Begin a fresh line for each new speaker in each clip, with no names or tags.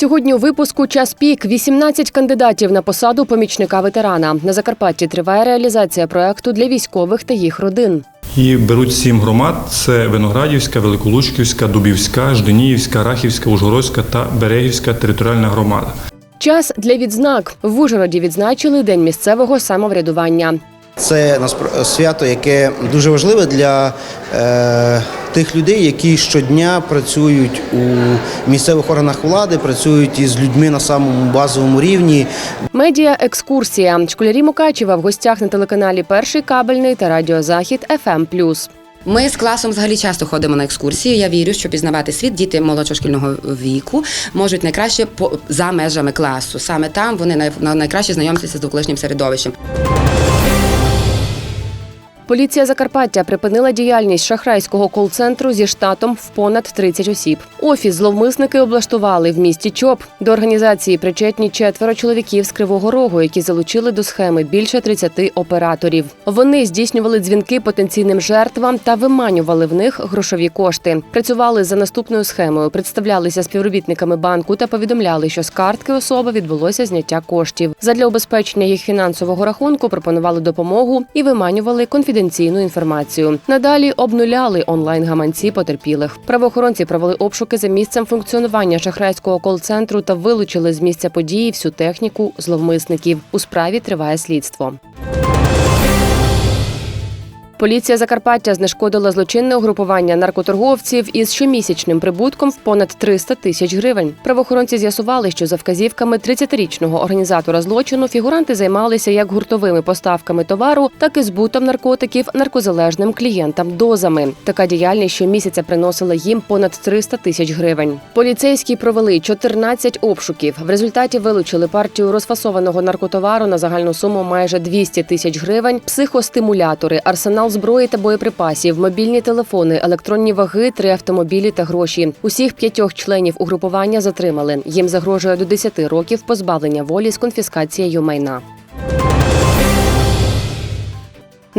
Сьогодні у випуску час пік 18 кандидатів на посаду помічника ветерана. На Закарпатті триває реалізація проекту для військових та їх родин.
І беруть сім громад: це Виноградівська, Великолучківська, Дубівська, Жденіївська, Рахівська, Ужгородська та Берегівська територіальна громада.
Час для відзнак в Ужгороді відзначили День місцевого самоврядування.
Це свято, яке дуже важливе для е, тих людей, які щодня працюють у місцевих органах влади, працюють із людьми на самому базовому рівні.
Медіа екскурсія. Школярі Мукачева в гостях на телеканалі Перший кабельний та радіозахід ФМ+.
Ми з класом взагалі часто ходимо на екскурсії. Я вірю, що пізнавати світ діти молодшого шкільного віку можуть найкраще по за межами класу. Саме там вони най, найкраще знайомляться з довколишнім середовищем.
Поліція Закарпаття припинила діяльність шахрайського кол-центру зі штатом в понад 30 осіб. Офіс зловмисники облаштували в місті ЧОП. До організації причетні четверо чоловіків з Кривого Рогу, які залучили до схеми більше 30 операторів. Вони здійснювали дзвінки потенційним жертвам та виманювали в них грошові кошти. Працювали за наступною схемою, представлялися співробітниками банку та повідомляли, що з картки особи відбулося зняття коштів. Задля убезпечення їх фінансового рахунку пропонували допомогу і виманювали конфіденційну інформацію. Надалі обнуляли онлайн-гаманці потерпілих. Правоохоронці провели обшуки за місцем функціонування шахрайського кол-центру та вилучили з місця події всю техніку зловмисників. У справі триває слідство. Поліція Закарпаття знешкодила злочинне угрупування наркоторговців із щомісячним прибутком в понад 300 тисяч гривень. Правоохоронці з'ясували, що за вказівками 30-річного організатора злочину фігуранти займалися як гуртовими поставками товару, так і збутом наркотиків наркозалежним клієнтам дозами. Така діяльність щомісяця приносила їм понад 300 тисяч гривень. Поліцейські провели 14 обшуків. В результаті вилучили партію розфасованого наркотовару на загальну суму майже 200 тисяч гривень, психостимулятори, арсенал зброї та боєприпасів, мобільні телефони, електронні ваги, три автомобілі та гроші. Усіх п'ятьох членів угрупування затримали. Їм загрожує до 10 років позбавлення волі з конфіскацією майна.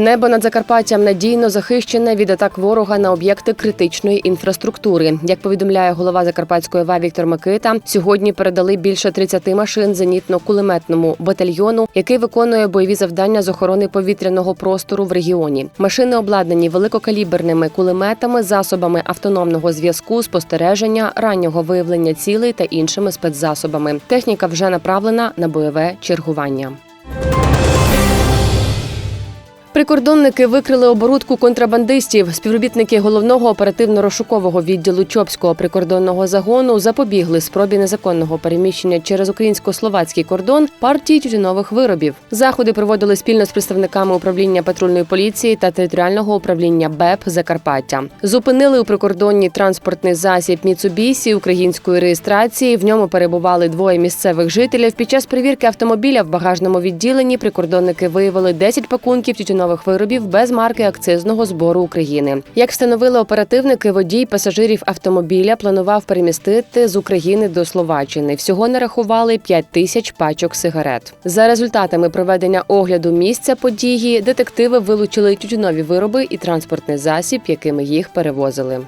Небо над Закарпаттям надійно захищене від атак ворога на об'єкти критичної інфраструктури. Як повідомляє голова Закарпатської ва Віктор Микита, сьогодні передали більше 30 машин зенітно-кулеметному батальйону, який виконує бойові завдання з охорони повітряного простору в регіоні. Машини обладнані великокаліберними кулеметами, засобами автономного зв'язку, спостереження, раннього виявлення цілей та іншими спецзасобами. Техніка вже направлена на бойове чергування. Прикордонники викрили оборудку контрабандистів. Співробітники головного оперативно-розшукового відділу Чопського прикордонного загону запобігли спробі незаконного переміщення через українсько-словацький кордон партії тютюнових виробів. Заходи проводили спільно з представниками управління патрульної поліції та територіального управління БЕП Закарпаття. Зупинили у прикордонні транспортний засіб Міцубісі української реєстрації. В ньому перебували двоє місцевих жителів. Під час перевірки автомобіля в багажному відділенні прикордонники виявили 10 пакунків тютюнових виробів без марки акцизного збору України. Як встановили оперативники, водій пасажирів автомобіля планував перемістити з України до Словаччини. Всього нарахували 5 тисяч пачок сигарет. За результатами проведення огляду місця події, детективи вилучили тютюнові вироби і транспортний засіб, якими їх перевозили.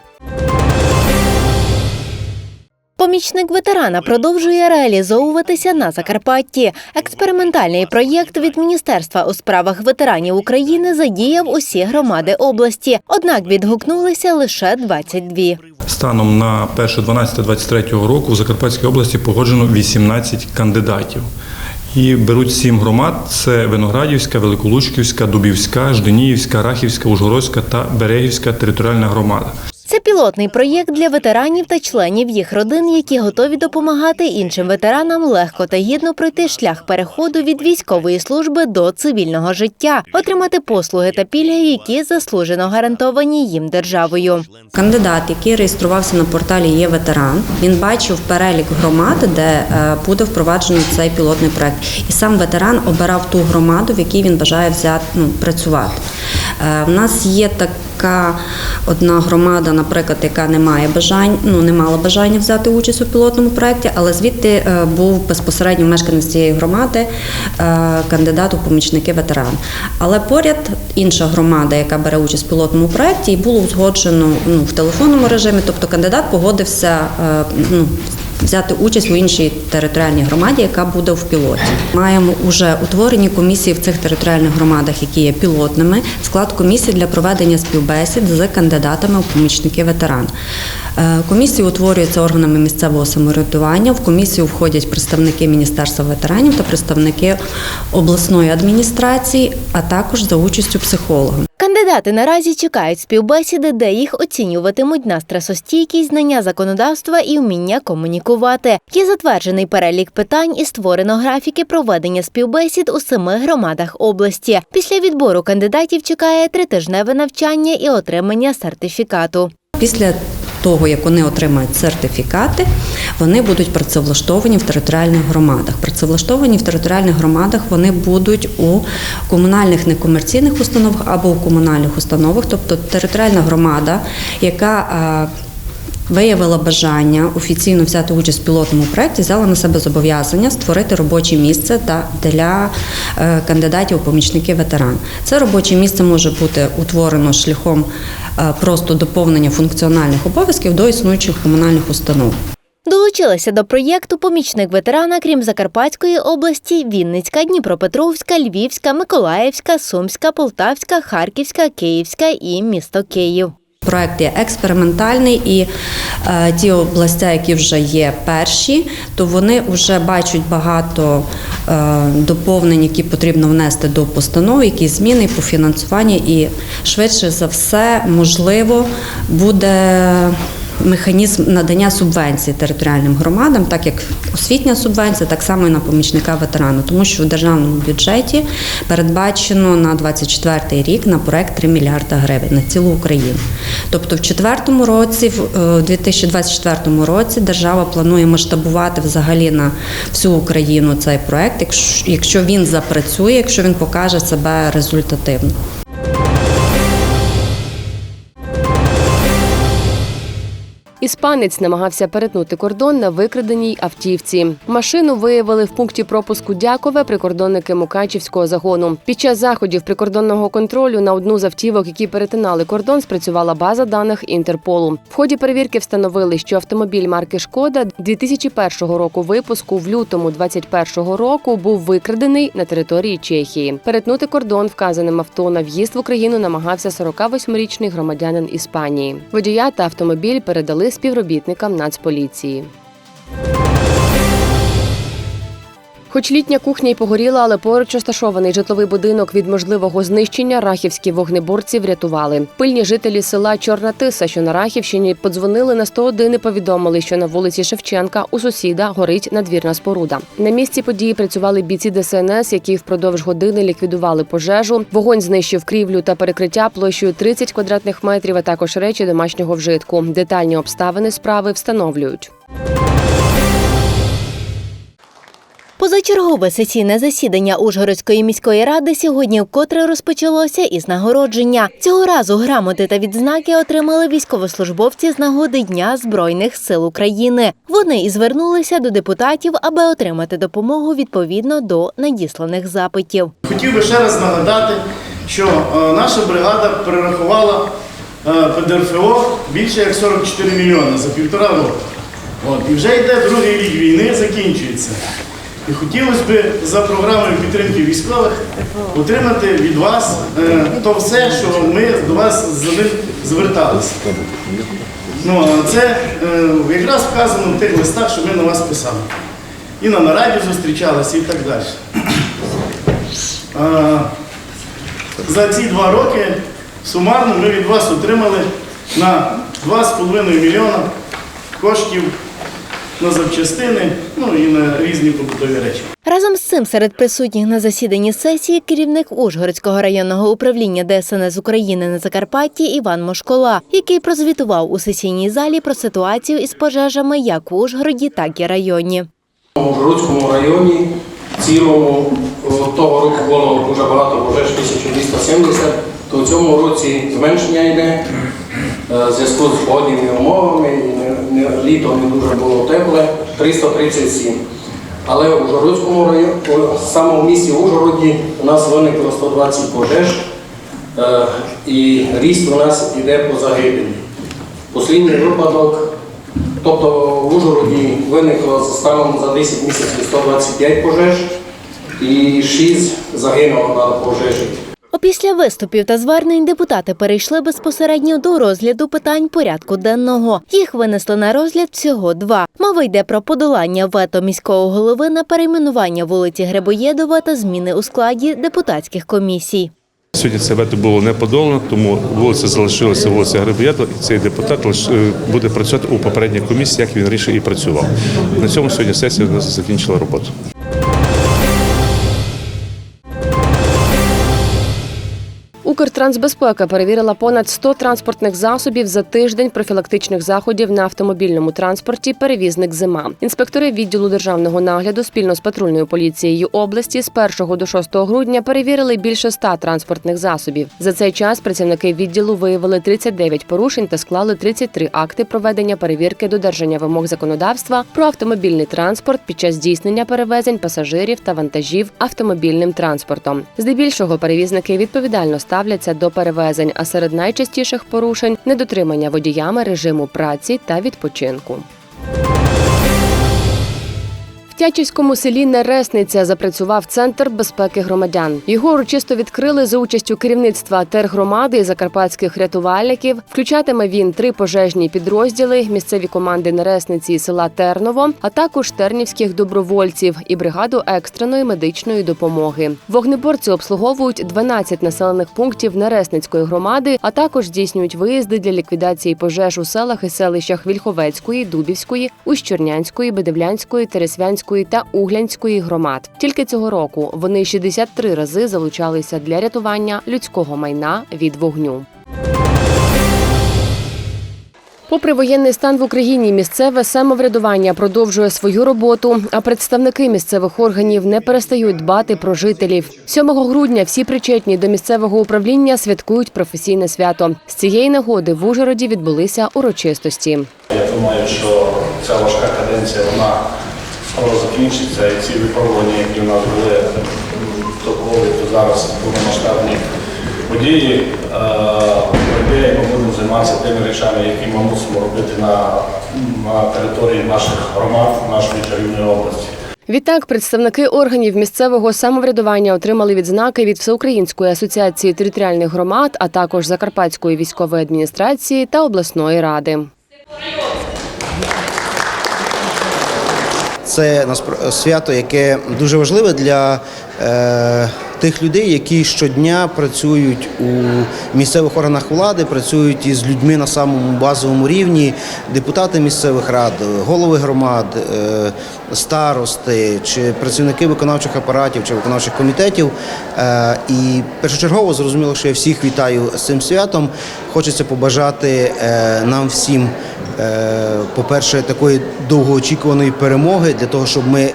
Помічник ветерана продовжує реалізовуватися на Закарпатті. Експериментальний проєкт від Міністерства у справах ветеранів України задіяв усі громади області. Однак відгукнулися лише 22.
Станом на 1.12.23 року в Закарпатській області погоджено 18 кандидатів. І беруть сім громад: це Виноградівська, Великолучківська, Дубівська, Жденіївська, Рахівська, Ужгородська та Берегівська територіальна громада.
Це пілотний проєкт для ветеранів та членів їх родин, які готові допомагати іншим ветеранам легко та гідно пройти шлях переходу від військової служби до цивільного життя, отримати послуги та пільги, які заслужено гарантовані їм державою.
Кандидат, який реєструвався на порталі є ветеран, він бачив перелік громад, де е, буде впроваджено цей пілотний проект. І сам ветеран обирав ту громаду, в якій він бажає взяти ну, працювати. Е, У нас є така одна громада, наприклад, яка не має бажань, ну не мала бажання взяти участь у пілотному проєкті, але звідти е, був безпосередньо мешканець цієї громади е, кандидат у помічники ветеран. Але поряд інша громада, яка бере участь в пілотному проєкті, і було узгоджено ну, в телефонному режимі, тобто кандидат погодився е, ну, взяти участь у іншій територіальній громаді, яка буде в пілоті. Маємо уже утворені комісії в цих територіальних громадах, які є пілотними. Склад комісії для проведення співбесід з кандидатами у помічники ветеран. Е, Комісії утворюються органами місцевого самоврядування. В комісію входять представники Міністерства ветеранів та представники обласної адміністрації, а також за участю психолога.
Кандидати наразі чекають співбесіди, де їх оцінюватимуть на стресостійкість, знання законодавства і вміння комунікувати. Є затверджений перелік питань і створено графіки проведення співбесід у семи громадах області. Після відбору кандидатів чекає тритижневе навчання і отримання сертифікату.
Після того, як вони отримають сертифікати, вони будуть працевлаштовані в територіальних громадах. Працевлаштовані в територіальних громадах вони будуть у комунальних некомерційних установах або у комунальних установах, тобто територіальна громада, яка е, Виявила бажання офіційно взяти участь в пілотному проєкті, взяла на себе зобов'язання створити робоче місце для е, кандидатів у помічники ветеран. Це робоче місце може бути утворено шляхом просто доповнення функціональних обов'язків до існуючих комунальних установ.
Долучилася до проєкту помічник ветерана, крім Закарпатської області, Вінницька, Дніпропетровська, Львівська, Миколаївська, Сумська, Полтавська, Харківська, Київська і місто Київ.
Проект є експериментальний, і е, ті області, які вже є перші, то вони вже бачать багато е, доповнень, які потрібно внести до постанови, які зміни по фінансуванню, і швидше за все, можливо, буде. Механізм надання субвенцій територіальним громадам, так як освітня субвенція, так само і на помічника ветерану, тому що в державному бюджеті передбачено на 24 рік на проект 3 мільярда гривень на цілу Україну. Тобто, в четвертому році, в е, 2024 році, держава планує масштабувати взагалі на всю Україну цей проект, якщо він запрацює, якщо він покаже себе результативно.
Іспанець намагався перетнути кордон на викраденій автівці. Машину виявили в пункті пропуску Дякове прикордонники Мукачівського загону. Під час заходів прикордонного контролю на одну з автівок, які перетинали кордон, спрацювала база даних Інтерполу. В ході перевірки встановили, що автомобіль марки Шкода 2001 року випуску в лютому 2021 року був викрадений на території Чехії. Перетнути кордон вказаним авто на в'їзд в Україну намагався 48-річний громадянин Іспанії. Водія та автомобіль передали співробітникам Нацполіції. Хоч літня кухня й погоріла, але поруч розташований житловий будинок від можливого знищення рахівські вогнеборці врятували. Пильні жителі села Чорна Тиса, що на Рахівщині, подзвонили на 101 і повідомили, що на вулиці Шевченка у сусіда горить надвірна споруда. На місці події працювали бійці ДСНС, які впродовж години ліквідували пожежу. Вогонь знищив крівлю та перекриття площею 30 квадратних метрів, а також речі домашнього вжитку. Детальні обставини справи встановлюють.
Позачергове сесійне засідання Ужгородської міської ради сьогодні вкотре розпочалося із нагородження. Цього разу грамоти та відзнаки отримали військовослужбовці з нагоди Дня Збройних сил України. Вони і звернулися до депутатів, аби отримати допомогу відповідно до надісланих запитів.
Хотів би ще раз нагадати, що е, наша бригада перерахувала е, ПДРФО більше як 44 мільйони за півтора року. От, і вже йде другий рік війни, закінчується. І хотілося б за програмою підтримки військових отримати від вас е, то все, що ми до вас зверталися. Ну, це е, якраз вказано в тих листах, що ми на вас писали. І на нараді зустрічалися, і так далі. А, За ці два роки сумарно ми від вас отримали на 2,5 мільйона коштів на запчастини, ну і на різні побутові речі.
Разом з цим серед присутніх на засіданні сесії керівник Ужгородського районного управління ДСНС України на Закарпатті Іван Мошкола, який прозвітував у сесійній залі про ситуацію із пожежами як в Ужгороді, так і районі.
У Ужгородському районі в цілому того року було дуже багато пожеж 1270, то в цьому році зменшення йде е, в зв'язку з погодними умовами, літо не дуже було тепле, 337. Але в Ужгородському районі, саме в місті Ужгороді у нас виникло 120 пожеж, е, і ріст у нас йде по загибелі. Послідній випадок Тобто в Ужгороді виникло станом за 10 місяців 125 пожеж і 6 загинуло на пожежі.
Опісля виступів та звернень депутати перейшли безпосередньо до розгляду питань порядку денного. Їх винесли на розгляд всього два. Мова йде про подолання вето міського голови на перейменування вулиці Грибоєдова та зміни у складі депутатських комісій.
Сьогодні це вето було не подолано, тому вулиця залишилася вулиця Грибоєдова, і цей депутат е, буде працювати у попередній комісії, як він раніше і працював. На цьому сьогодні сесія у закінчила роботу.
Укртрансбезпека перевірила понад 100 транспортних засобів за тиждень профілактичних заходів на автомобільному транспорті. Перевізник зима. Інспектори відділу державного нагляду спільно з патрульною поліцією області з 1 до 6 грудня перевірили більше 100 транспортних засобів. За цей час працівники відділу виявили 39 порушень та склали 33 акти проведення перевірки додержання вимог законодавства про автомобільний транспорт під час здійснення перевезень пасажирів та вантажів автомобільним транспортом. Здебільшого перевізники відповідально ставляться до перевезень, а серед найчастіших порушень недотримання водіями режиму праці та відпочинку. В Тячівському селі Нересниця запрацював центр безпеки громадян. Його урочисто відкрили за участю керівництва тергромади і закарпатських рятувальників. Включатиме він три пожежні підрозділи, місцеві команди Нересниці і села Терново, а також тернівських добровольців і бригаду екстреної медичної допомоги. Вогнеборці обслуговують 12 населених пунктів Нересницької громади, а також здійснюють виїзди для ліквідації пожеж у селах і селищах Вільховецької, Дубівської, Ущернянської, Бедевлянської, Тересвянської та Углянської громад. Тільки цього року вони 63 рази залучалися для рятування людського майна від вогню. Попри воєнний стан в Україні, місцеве самоврядування продовжує свою роботу, а представники місцевих органів не перестають дбати про жителів. 7 грудня всі причетні до місцевого управління святкують професійне свято. З цієї нагоди в Ужгороді відбулися урочистості.
Я думаю, що ця важка каденція вона скоро закінчиться, і ці випробування, які в нас були до ковід, то зараз повномасштабні події, е, ми будемо займатися тими речами, які ми мусимо робити на, на території наших громад, нашої чарівної області.
Відтак, представники органів місцевого самоврядування отримали відзнаки від Всеукраїнської асоціації територіальних громад, а також Закарпатської військової адміністрації та обласної ради.
Це свято, яке дуже важливе для е, тих людей, які щодня працюють у місцевих органах влади, працюють із людьми на самому базовому рівні, депутати місцевих рад, голови громад, е, старости чи працівники виконавчих апаратів чи виконавчих комітетів. Е, і першочергово зрозуміло, що я всіх вітаю з цим святом. Хочеться побажати е, нам всім. По-перше, такої довгоочікуваної перемоги для того, щоб ми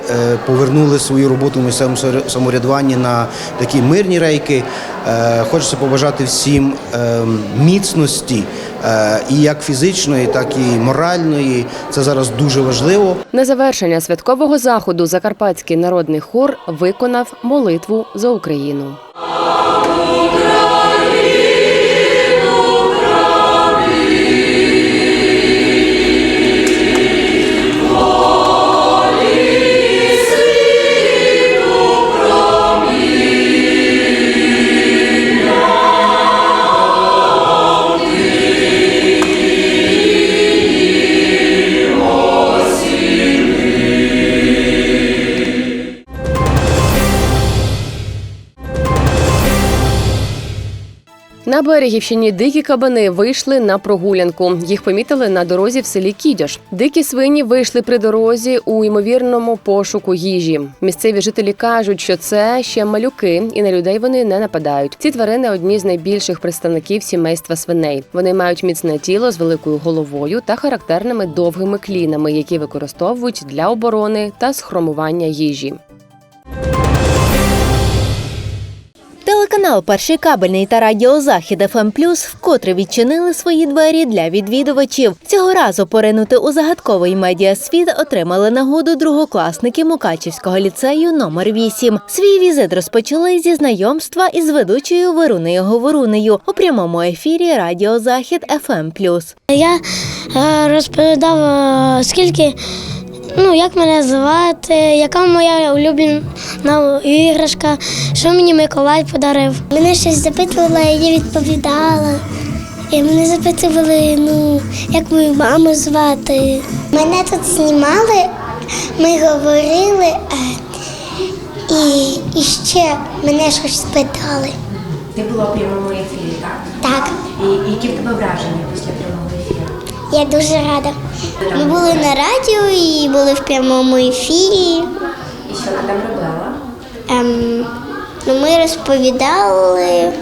повернули свою роботу в місцевому самоврядуванні на такі мирні рейки. Е, Хочеться побажати всім е, міцності е, і як фізичної, так і моральної. Це зараз дуже важливо.
На завершення святкового заходу Закарпатський народний хор виконав молитву за Україну. Берегівщині дикі кабани вийшли на прогулянку. Їх помітили на дорозі в селі Кідьош. Дикі свині вийшли при дорозі у ймовірному пошуку їжі. Місцеві жителі кажуть, що це ще малюки, і на людей вони не нападають. Ці тварини одні з найбільших представників сімейства свиней. Вони мають міцне тіло з великою головою та характерними довгими клінами, які використовують для оборони та схромування їжі.
Телеканал Канал Перший кабельний та Радіо Захід ФМ Плюс вкотре відчинили свої двері для відвідувачів. Цього разу поринути у загадковий медіасвіт отримали нагоду другокласники Мукачівського ліцею номер 8 Свій візит розпочали зі знайомства із ведучою Верунею Говорунею у прямому ефірі Радіо Захід ФМ Плюс.
Я е, розповідав, е, скільки, ну, як мене звати, яка моя улюблена іграшка, що мені Миколай подарив. Мене щось запитували, я відповідала. І мене запитували, ну, як мою маму звати. Мене тут знімали, ми говорили, е, і, і ще мене щось спитали.
Ти була у прямому ефірі, так?
Так.
І які в тебе враження після прямого ефіру?
Я дуже рада. Ми були на радіо і були в прямому ефірі.
І що ти там робила?
Ем, ну, ми розповідали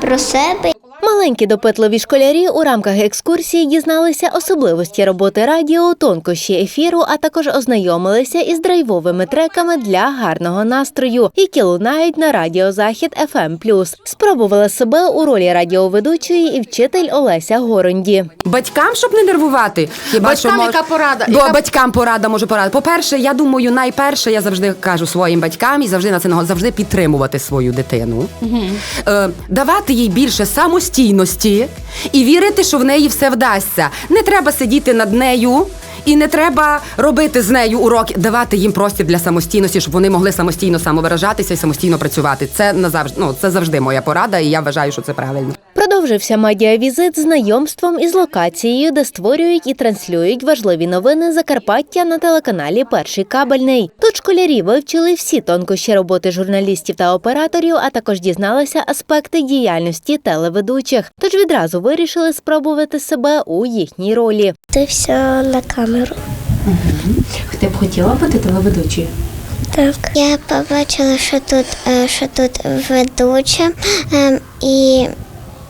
про себе.
Маленькі допитливі школярі у рамках екскурсії дізналися особливості роботи радіо, тонкощі ефіру, а також ознайомилися із драйвовими треками для гарного настрою, які лунають на радіо Захід ФМ+. Спробувала себе у ролі радіоведучої і вчитель Олеся Горонді.
Батькам, щоб не нервувати. Хіба
Батькам
що мож-
яка порада?
Бо
Яка-
батькам порада може порада. По-перше, я думаю, найперше я завжди кажу своїм батькам і завжди на це наго- завжди підтримувати свою дитину, е, давати їй більше самостійності і вірити, що в неї все вдасться. Не треба сидіти над нею. І не треба робити з нею уроки, давати їм простір для самостійності, щоб вони могли самостійно самовиражатися і самостійно працювати. Це назавжди ну, це завжди моя порада, і я вважаю, що це правильно.
Продовжився медіавізит знайомством із локацією, де створюють і транслюють важливі новини Закарпаття на телеканалі Перший кабельний. Тут школярі вивчили всі тонкощі роботи журналістів та операторів, а також дізналися аспекти діяльності телеведучих. Тож відразу вирішили спробувати себе у їхній ролі.
Ти все на камеру.
Ти б хотіла бути телеведучою?
Так. Я побачила, що тут, е, що тут ведуча ем, і,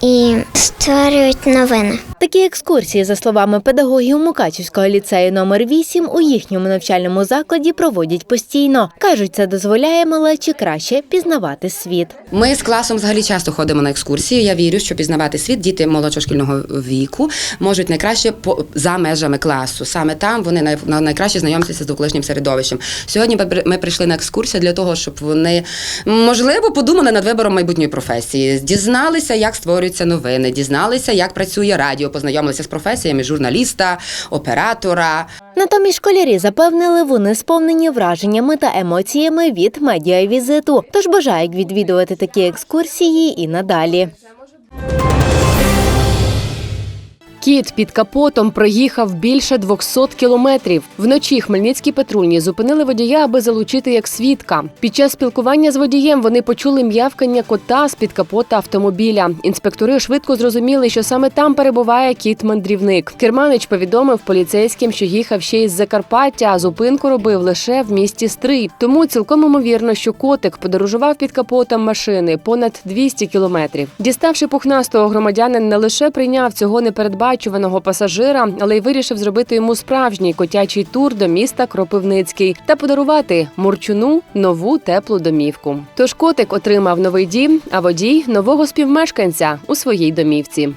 і створюють новини.
Такі екскурсії, за словами педагогів Мукачівського ліцею номер 8 у їхньому навчальному закладі проводять постійно. кажуть, це дозволяє малечі краще пізнавати світ.
Ми з класом взагалі часто ходимо на екскурсії. Я вірю, що пізнавати світ діти молодшого шкільного віку можуть найкраще по за межами класу. Саме там вони най, на- найкраще знайомляться з довколишнім середовищем. Сьогодні ми прийшли на екскурсію для того, щоб вони можливо подумали над вибором майбутньої професії, дізналися, як створюються новини, дізналися, як працює радіо, познайомилися з професіями журналіста, оператора.
Натомість школярі запевнили, вони сповнені враженнями та емоціями від медіавізиту, тож бажають відвідувати такі екскурсії і надалі.
Кіт під капотом проїхав більше 200 кілометрів. Вночі хмельницькі патрульні зупинили водія, аби залучити як свідка. Під час спілкування з водієм вони почули м'явкання кота з під капота автомобіля. Інспектори швидко зрозуміли, що саме там перебуває кіт-мандрівник. Керманич повідомив поліцейським, що їхав ще із Закарпаття, а зупинку робив лише в місті Стрий. Тому цілком ймовірно, що котик подорожував під капотом машини понад 200 кілометрів. Діставши пухнастого громадянин не лише прийняв цього непередбачуваного пасажира, але й вирішив зробити йому справжній котячий тур до міста Кропивницький та подарувати Мурчуну нову теплу домівку. Тож котик отримав новий дім, а водій нового співмешканця у своїй домівці.